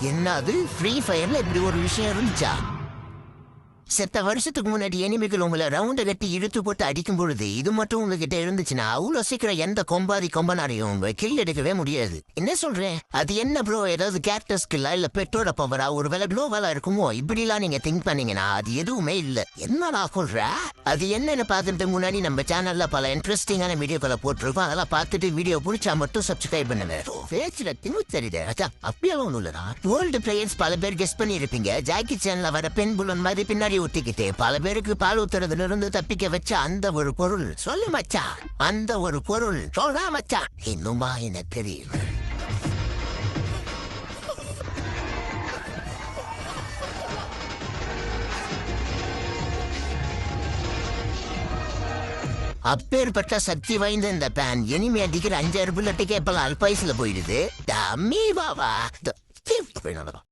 என்னது? ஃப்ரீ ஃபயர்ல இப்படி ஒரு விஷயம் இருந்துச்சா? செத்த வருஷத்துக்கு முன்னாடி எனிமிகள் உங்களை ரவுண்ட கட்டி இழுத்து போட்டு அடிக்கும் பொழுது இது மட்டும் உங்ககிட்ட இருந்துச்சுன்னா அவ்வளவு சீக்கிரம் எந்த கொம்பாதி கொம்பனாரையும் உங்க கில் எடுக்கவே முடியாது. என்ன சொல்றேன்? அது என்ன ப்ரோ ஏதாவது கேரக்டர் ஸ்கில்லா இல்ல பெட்ரோட பவரா ஒரு வேலை க்ளோவலா இருக்குமோ? இப்படிலாம் நீங்க திங்க் பண்ணீங்கன்னா அது எதுவுமே இல்ல. என்னடா சொல்ற? அது என்னன்னு பார்க்கறதுக்கு முன்னாடி நம்ம சேனல்ல பல இன்ட்ரெஸ்டிங்கான வீடியோக்களை போட்டிருக்கோம். அதெல்லாம் பார்த்துட்டு வீடியோ பிடிச்சா மட்டும் சப்ஸ்கிரைப் பண்ணுங்க. பேச்சுல திமு தெரியுது. அதான் அப்படியெல்லாம் ஒண்ணும் இல்லடா. வேர்ல்டு பிளேயர்ஸ் பல பேர் கெஸ்ட் பண்ணி இருப்பீங்க ஜாக்கி சேனல்ல வர பெண் புலன் மாதிரி பின்னாடி ஊத்திக்கிட்டு பல பேருக்கு பால் ஊத்துறதுல இருந்து தப்பிக்க வச்ச அந்த ஒரு பொருள். சொல்லு மச்சான். அந்த ஒரு பொருள். சொல்றா மச்சான். இன்னுமா என தெரியும் அப்பேற்பட்ட சக்தி வாய்ந்த இந்த பேன். இனிமே அடிக்கிற அஞ்சாறு புல்லட்டுக்கே இப்பெல்லாம் அல்பாயுசுல போயிடுது? டம்மி பாபா.